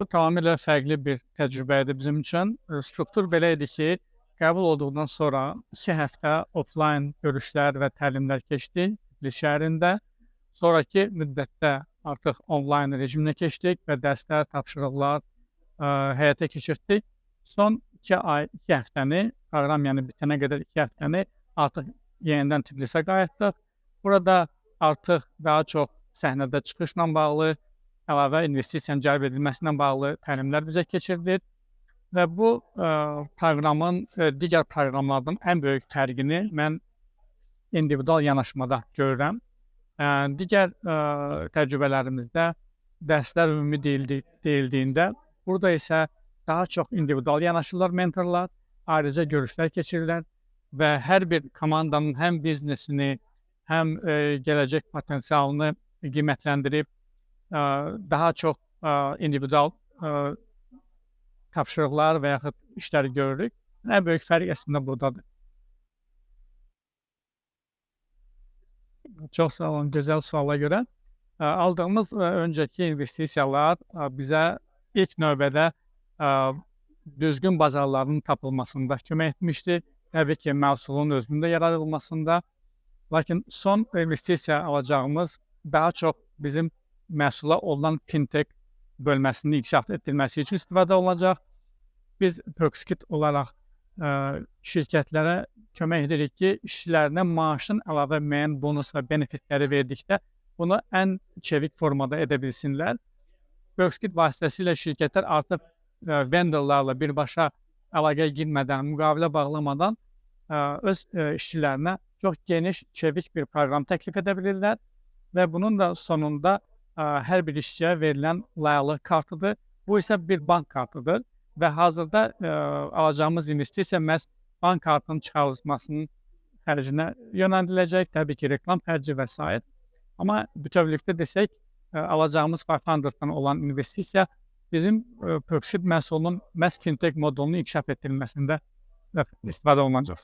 Bu tamamilə fərqli bir təcrübə idi bizim üçün. Eee, struktur belə idi ki, qəbul olduqdan sonra 2 həftə oflayn görüşlər və təlimlər keçdi Tiflis şəhərində. Sonrakı müddətdə artıq onlayn rejiminə keçdik və dərslər, tapşırıqlar, eee, həyata keçirtdik. Son 2 ay, 2 həftəni, proqram yəni bitənə qədər 2 həftəni artıq yenidən Tiflisə qayıtdıq. Burada artıq daha çox səhnədə çıxışla bağlı, əlavə investisiyanın cəlb edilməsi ilə bağlı təlimlər bizə keçirilir və bu, eee, proqramın, eee, digər proqramlardan ən böyük fərqini mən individual yanaşmada görürəm. Eee, digər, eee, təcrübələrimizdə dərslər ümumi deyildi deyildiyində, burada isə daha çox individual yanaşırlar mentorlar, ayrıca görüşlər keçirirlər və hər bir komandanın həm biznesini, həm, eee, gələcək potensialını qiymətləndirib, daha çox, eee, individual, tapşırıqlar və yaxud işləri görürük. Ən böyük fərq əslində burdadır. Çox sağ olun, gözəl suala görə. Aldığımız, eee, öncəki investisiyalar, bizə ilk növbədə, düzgün bazarların tapılmasında kömək etmişdi. Təbii ki, məhsulun özünün də yaradılmasında. Lakin son investisiya alacağımız daha çox bizim məhsula olan fintech bölməsinin inkişaf etdirilməsi üçün istifadə olunacaq. Biz Pökskit olaraq, eee, şirkətlərə kömək edirik ki, işçilərinə maaşın əlavə müəyyən bonus və benefitləri verdikdə bunu ən çevik formada edə bilsinlər. Pökskit vasitəsilə şirkətlər artıq, eee, vendorlarla birbaşa əlaqəyə girmədən, müqavilə bağlamadan, eee, öz, eee, işçilərinə çox geniş, çevik bir proqram təklif edə bilirlər və bunun da sonunda, hər bir işçiyə verilən layihəlik kartıdır. Bu isə bir bank kartıdır və hazırda, eee, alacağımız investisiya məhz bank kartının çıxarılmasının xərcinə yönəldiləcək. Təbii ki, reklam xərci və sair. Amma bütövlükdə desək, eee, alacağımız Fivefounderdən olan investisiya bizim, Pökskit məhsulunun məhz fintech modulunun inkişaf etdirilməsində istifadə olunacaq.